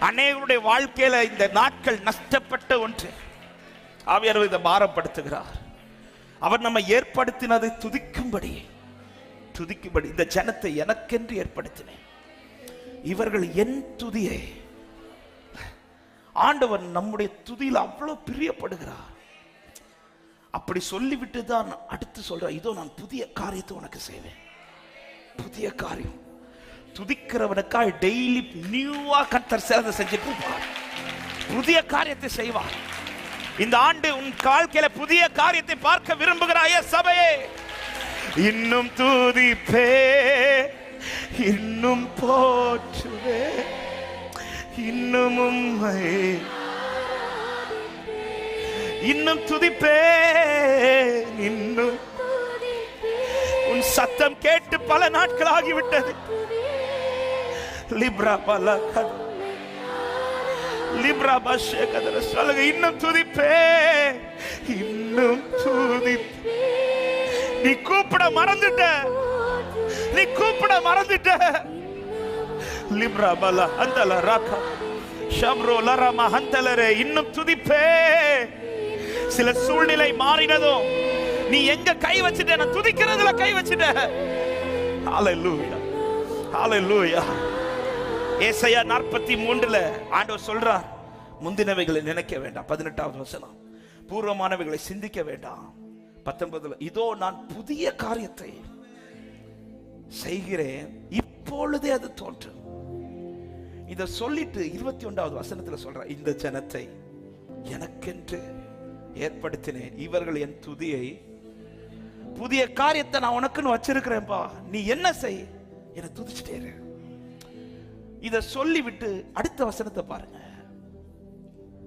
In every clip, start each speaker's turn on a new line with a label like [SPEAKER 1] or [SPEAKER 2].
[SPEAKER 1] அநேகருடைய வாழ்க்கையில இந்த நாட்கள் நஷ்டப்பட்ட ஒன்று. ஆவியானவர் இதை பாரப்படுத்துகிறார். அவர் நம்ம ஏற்படுத்தினதை துதிக்கும்படி துதிக்கும்படி இந்த ஜனத்தை எனக்கென்று ஏற்படுத்தினேன். இவர்கள் என் துதியை ஆண்டவர் நம்முடைய துதியில் அவ்வளவு பிரியப்படுகிறார். அப்படி சொல்லிவிட்டு தான் அடுத்து சொல்ற இதோ நான் புதிய காரியத்தை உனக்கு செய்வேன். புதிய காரியம். துதிக்கிறவனுக்காய் டெய்லி நியூவா கத்தர் சிறந்த செஞ்சுட்டு இருப்பார் புதிய காரியத்தை செய்வார். இந்த ஆண்டு உன் வாழ்க்கையில புதிய காரியத்தை பார்க்க விரும்புகிறாய சபையே. இன்னும் துதிப்பே இன்னும் போற்றுவே இன்னும் உம்மை இன்னும் துதிப்பே இன்னும் உன் சத்தம் கேட்டு பல நாட்கள் ஆகிவிட்டது. லிப்ரா பல லிப்ரா பஷே கதற சொல்லுங்க இன்னும் துதிப்பே இன்னும் துதிப்பே நீ கூப்பிட மறந்துட்ட. நீ கூப்பிட மறந்துட்ட. லிப்ரா பல அந்தல ராக்கா ஷப்ரோ லரமா ஹந்தலரே இன்னும் துதிப்பே சில சூழ்நிலை மாறினதும் நீ எங்க கை வச்சுட்ட? நான் துதிக்கிறதுல கை வச்சுட்ட. ஹalleluya ஹalleluya ஏசையா நாற்பத்தி மூன்றுல ஆண்டவர் சொல்றார் முந்தினவைகளை நினைக்க வேண்டாம். பதினெட்டாவது வசனம். பூர்வமானவைகளை சிந்திக்க வேண்டாம். பத்தொன்பதுல இதோ நான் புதிய காரியத்தை செய்கிறேன். இப்பொழுதே அது தோன்றும். இத சொல்லிட்டு இருபத்தி ஒன்றாவது வசனத்துல சொல்ற இந்த ஜனத்தை எனக்கென்று ஏற்படுத்தினேன். இவர்கள் என் துதியை புதிய காரியத்தை நான் உனக்குன்னு வச்சிருக்கிறேன்ப்பா நீ என்ன செய்? என்னை துதிச்சிட்டே இரு. இதை சொல்லிவிட்டு அடுத்த வசனத்தை பாருங்க.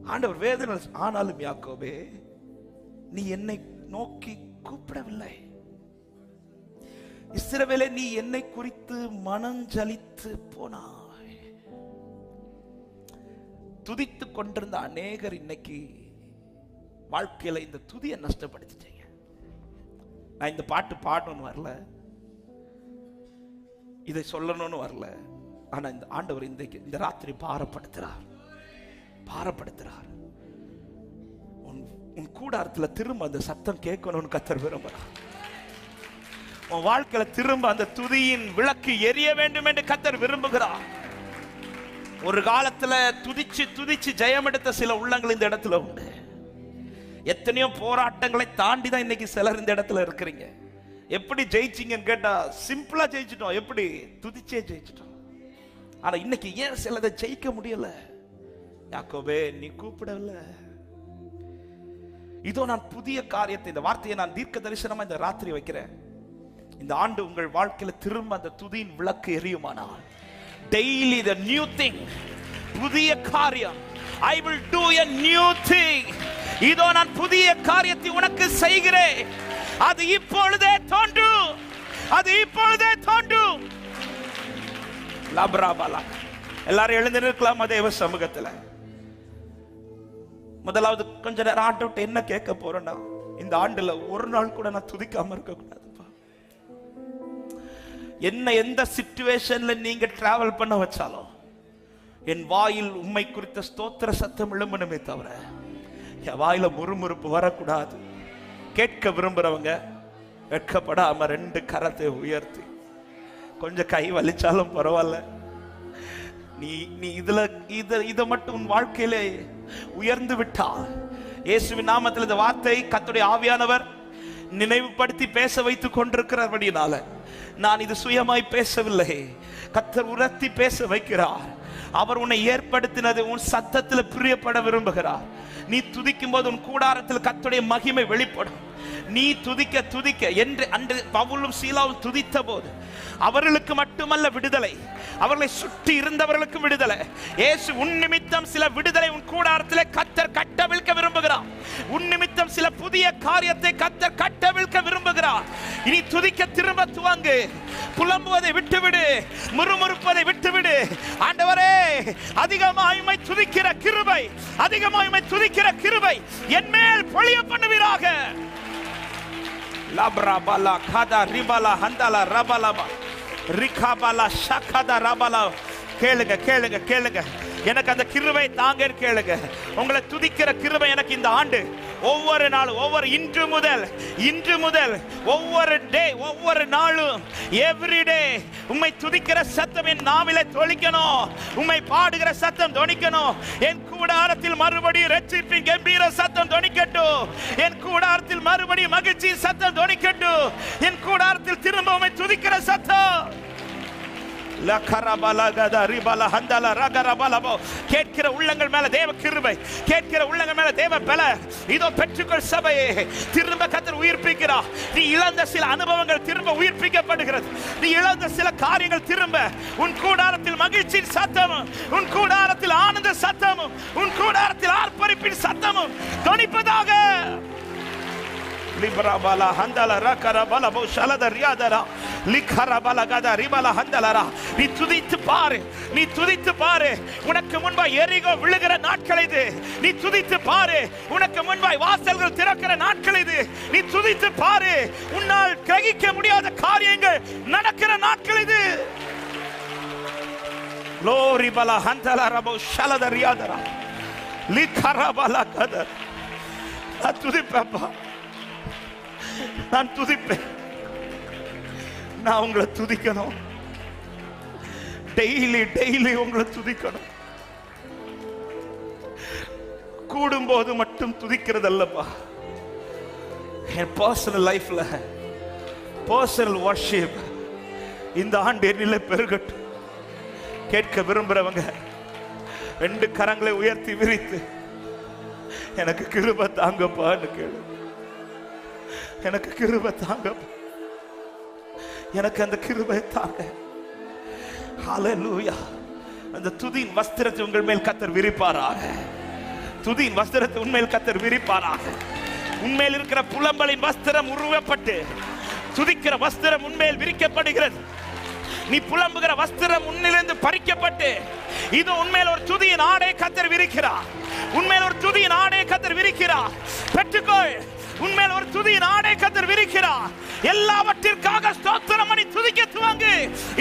[SPEAKER 1] ஆண்டவர் வேதனை ஆனாலும் யாக்கோபே நீ என்னை நோக்கி கூப்பிடவில்லை. இஸ்ரவேலே நீ என்னை குறித்து மனஞ்சலித்து போனாய். துதித்து கொண்டிருந்த அநேகர் இன்னைக்கு வாழ்க்கையில இந்த துதியை நஷ்டப்படுத்திட்டீங்க. நான் இந்த பாட்டு பாடணும்னு வரல. இதை சொல்லணும்னு வரல. ஆனா இந்த ஆண்டவர் இந்த இந்த ராத்திரி பாரப்படுத்துறார். பாரப்படுத்துறார். உன் உன் கூடாரத்துல திரும்ப அந்த சத்தம் கேட்கணும்னு கத்தர் விரும்புகிறார் உன் வாழ்க்கையில திரும்ப அந்த துதியின் விளக்கு எரிய வேண்டும் என்று கத்தர் விரும்புகிறார். ஒரு காலத்துல துதிச்சு துதிச்சு ஜெயம் எடுத்த சில உள்ளங்கள் இந்த இடத்துல உண்டு. எத்தனையோ போராட்டங்களை தாண்டி தான் இன்னைக்கு சிலர் இந்த இடத்துல இருக்கிறீங்க. எப்படி ஜெயிச்சீங்கன்னு கேட்டா சிம்பிளா ஜெயிச்சிட்டோம். எப்படி? துதிச்சே ஜெயிச்சிட்டோம். ஆனா இன்னைக்கு ஏன் சிலதை ஜெயிக்க முடியல? யாக்கோபே நீ கூப்பிடல. இதோ நான் புதிய காரியத்தை இந்த வார்த்தையை நான் தீர்க்க தரிசனமா இந்த ராத்திரி வைக்கிறேன். இந்த ஆண்டு உங்கள் வாழ்க்கையில திரும்ப அந்த துதியின் விளக்கு எரியுமானால்? டெய்லி த நியூ திங் புதிய காரியம். I will do a new thing இதோ நான் புதிய காரியத்தை உனக்கு செய்கிறேன். அது இப்பொழுதே தோன்றும். அது இப்பொழுதே தோன்றும். லப்ராபலா எல்லாரும் எழுந்து நிற்கலாம் தேவ சமூகத்துல. முதலாவது கொஞ்ச நேரம் ஆண்டு விட்டு என்ன கேட்க போறேன்னா இந்த ஆண்டுல ஒரு நாள் கூட நான் துதிக்காம இருக்க கூடாதுப்பா என்ன எந்த சிச்சுவேஷன்ல நீங்க டிராவல் பண்ண வச்சாலும் என் வாயில் உண்மை குறித்த ஸ்தோத்திர சத்தம் எழும்பணுமே தவிர என் வாயில முறுமுறுப்பு வரக்கூடாது. கேட்க விரும்புறவங்க வெட்கப்படாம ரெண்டு கரத்தை உயர்த்தி கொஞ்சம் கை வலிச்சாலும் பரவாயில்ல. நீ நீ இதுல இதை இதை மட்டும் உன் வாழ்க்கையிலே உயர்ந்து விட்டால். இயேசுவின் நாமத்தில் இந்த வார்த்தை கத்துடைய ஆவியானவர் நினைவுபடுத்தி பேச வைத்துக் கொண்டிருக்கிறபடினால நான் இது சுயமாய் பேசவில்லை. கத்தர் உரத்தி பேச வைக்கிறார். அவர் உன்னை ஏற்படுத்தினது உன் சத்தத்தில் பிரியப்பட விரும்புகிறார். நீ துதிக்கும் போது உன் கூடாரத்தில் கத்துடைய மகிமை வெளிப்படும். நீ துதிக்க துதிக்க என்று அன்று பவுலும் சீலாவும் துதித்த போது அவர்களுக்கு மட்டுமல்ல விடுதலை. அவர்களை சுற்றி இருந்தவர்களுக்கும் விடுதலை. ஏசு உன் நிமித்தம் சில விடுதலை உன் கூடாரத்திலே கத்தர் கட்டவிழ்க்க விரும்புகிறார். உன் நிமித்தம் சில புதிய காரியத்தை கத்தர் கட்டவிழ்க்க விரும்புகிறார். இனி துதிக்க திரும்ப துவங்கு. புலம்புவதை விட்டுவிடு. முறுமுறுப்பதை விட்டுவிடு. ஆண்டவரே அதிகமாய்மை துதிக்கிற கிருபை அதிகமாய்மை துதிக்கிற கிருபை என் மேல் பொழிய பண்ணுவீராக. Labra bala kada ribala handala rabalaba. Rikabala shakada rabala. Ba. கேளுங்க கேளுங்க கேளுங்க. எனக்கு அந்த கிருபை தாங்க கேளுங்க. உங்களை துதிக்கிற கிருபை எனக்கு இந்த ஆண்டு. ஒவ்வொரு நாளும் ஒவ்வொரு இன்று முதல் இன்று முதல் ஒவ்வொரு டே ஒவ்வொரு நாளும் எவ்ரி டே உம்மை துதிக்கிற சத்தம் என் நாவிலே தொழிக்கணும். உம்மை பாடுகிற சத்தம் தொனிக்கணும். என் கூடாரத்தில் மறுபடியும் ரட்சிப்பின் கம்பீர சத்தம் தொனிக்கட்டும். என் கூடாரத்தில் மறுபடியும் மகிழ்ச்சி சத்தம் தொனிக்கட்டும். என் கூடாரத்தில் திரும்ப உம்மை துதிக்கிற சத்தம். கேட்கிற உள்ளங்கள் மேல தேவ கிருபை. கேட்கிற உள்ளங்கள் மேல தேவ பல. இதோ பெற்றுக்கொள் சபையே. திரும்ப கத்தர் உயிர்ப்பிக்கிறா நீ இழந்த சில அனுபவங்கள் திரும்ப உயிர்ப்பிக்கப்படுகிறது. நீ இழந்த சில காரியங்கள் திரும்ப. உன் கூடாரத்தில் மகிழ்ச்சியின் சத்தமும் உன் கூடாரத்தில் ஆனந்த சத்தமும் உன் கூடாரத்தில் ஆர்ப்பரிப்பின் சத்தமும் கணிப்பதாக லிபரபல ஹந்தல ரகரபல போ ஷலத ரியாதரா லிகரபல கத ரிபல ஹந்தலரா நீ துதித்து பாரு நீ துதித்து பாரு உனக்கு முன்பாய் எரிகோ விழுகிற நாட்கள் இது நீ துதித்து பாரு உனக்கு முன்பாய் வாசல்கள் திறக்கிற நாட்கள் இது நீ துதித்து பாரு உன்னால் கிரகிக்க முடியாத காரியங்கள் நடக்கிற நாட்கள் இது லோரி பல ஹந்தலரா போ ஷலத ரியாதரா லிகரபல கத நான் துதிப்பேன்ப்பா நான் துதிப்பேன். நான் உங்களை துதிக்கணும். டெய்லி டெய்லி உங்களை துதிக்கணும். கூடும்போது மட்டும் துதிக்கிறது அல்லப்பா என் பர்சனல் லைஃப்ல பர்சனல் வர்ஷிப் இந்த ஆண்டு என்னில பெருகட்டும். கேட்க விரும்புறவங்க ரெண்டு கரங்களை உயர்த்தி விரித்து எனக்கு கிருப தாங்கப்பான்னு கேளு. எனக்கு கிருபை தாங்க. எனக்கு அந்த கிருபை தாங்க. ஹalleluya அந்த துதியின் வஸ்திரத்தை உங்கள் மேல் கத்தர் விரிப்பாராக. துதியின் வஸ்திரத்தை உண்மையில் கத்தர் விரிப்பாராக. உண்மையில் இருக்கிற புலம்பலின் வஸ்திரம் உருவப்பட்டு துதிக்கிற வஸ்திரம் உண்மையில் விரிக்கப்படுகிறது. நீ புலம்புகிற வஸ்திரம் உன்னிலிருந்து பறிக்கப்பட்டு இது உண்மையில் ஒரு துதியின் ஆடை கத்தர் விரிக்கிறார். உண்மையில் ஒரு துதியின் ஆடை கத்தர் விரிக்கிறார். பெற்றுக்கொள். உண்மையில் ஒரு துதியின் ஆடை கத்தர் விரிக்கிறார். எல்லாவற்றிற்காக ஸ்தோத்திரம் பண்ணி துதிக்க துவங்கு.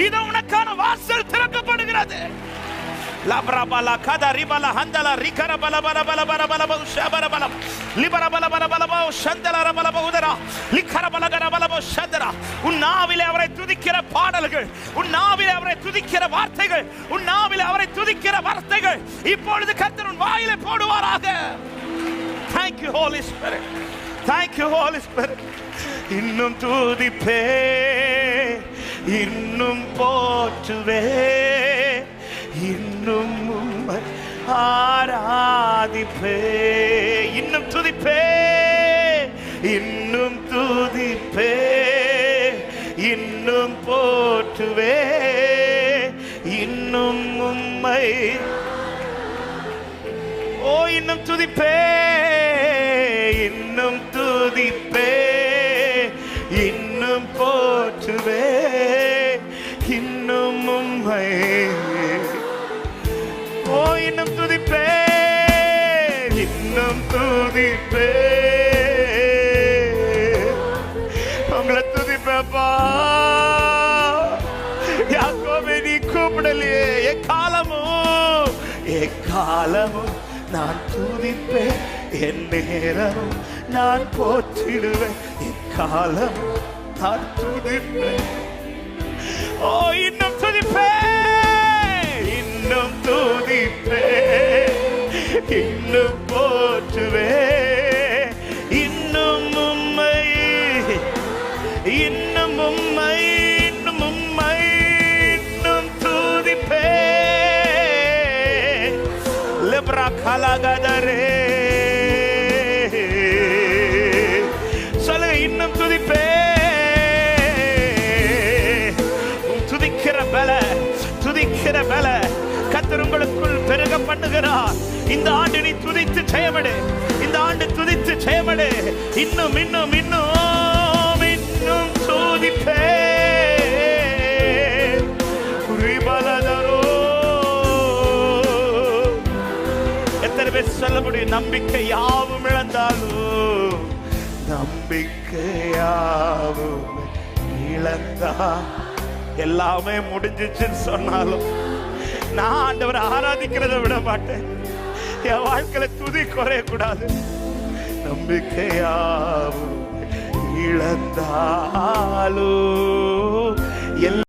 [SPEAKER 1] இது உனக்கான வாசல் திறக்கப்படுகிறது. லப்ரபல கத ரிபல ஹந்தல ரிகர பல பல பல பல பல பல ஷபர பலம் லிபர பல பல பல பல ஷந்தல ரபல பகுதரா லிக்கர பல கர பல பல சந்தரா உன் நாவிலே அவரை துதிக்கிற பாடல்கள் உன் நாவிலே அவரை துதிக்கிற வார்த்தைகள் உன் நாவிலே அவரை துதிக்கிற வார்த்தைகள் இப்பொழுது கர்த்தர் உன் வாயிலே போடுவாராக. Thank you Holy thank you Holy Spirit இன்னும் துதிப்பே. இன்னும் போற்றுவே. இன்னும் உம்மை ஆராதிப்பே. இன்னும் துதிப்பே. இன்னும் துதிப்பே. இன்னும் போற்றுவே. இன்னும் உம்மை. ஓ இன்னும் துதிப்பே. இன்னும் துதிப்பே இன்னும் போற்றுவே இன்னும் உம்மை. ஓ இன்னும் துதிப்பே இன்னும் துதிப்பே. உங்களை துதிப்பேப்பா. யாக்கோவே நீ கூப்பிடலையே எக்காலமும் எக்காலமும் நான் துதிப்பேன் என் நேரமும் நான் போற்றிடுவேன். இக்காலம் நான் துதிப்பேன் ஓ இன்னும் துதிப்பேன். இன்னும் துதிப்பேன். இன்னும் போற்றுவேன். இன்னும் உம்மை இன்னும் உம்மை இன்னும் உம்மை இன்னும் துதிப்பே லிப்ரா கலகதரே. மேல மேல கத்தர் உங்களுக்குள் பெருக பண்ணுகிறார் இந்த ஆண்டு நீ துதித்து ஜெயமடு. இந்த ஆண்டு துதித்து ஜெயமடு. இன்னும் இன்னும் இன்னும் இன்னும் சோதிப்பே எத்தனை பேர் சொல்ல முடியும்? நம்பிக்கை யாவும் இழந்தாலும் நம்பிக்கை யாவும் இழந்தா எல்லாமே முடிஞ்சிச்சுன்னு சொன்னாலும். நான் ஆண்டவர் ஆராதிக்கிறத விட மாட்டேன். என் வாழ்க்கையில துதி குறைய கூடாது நம்பிக்கையாவும் இழந்தாலும்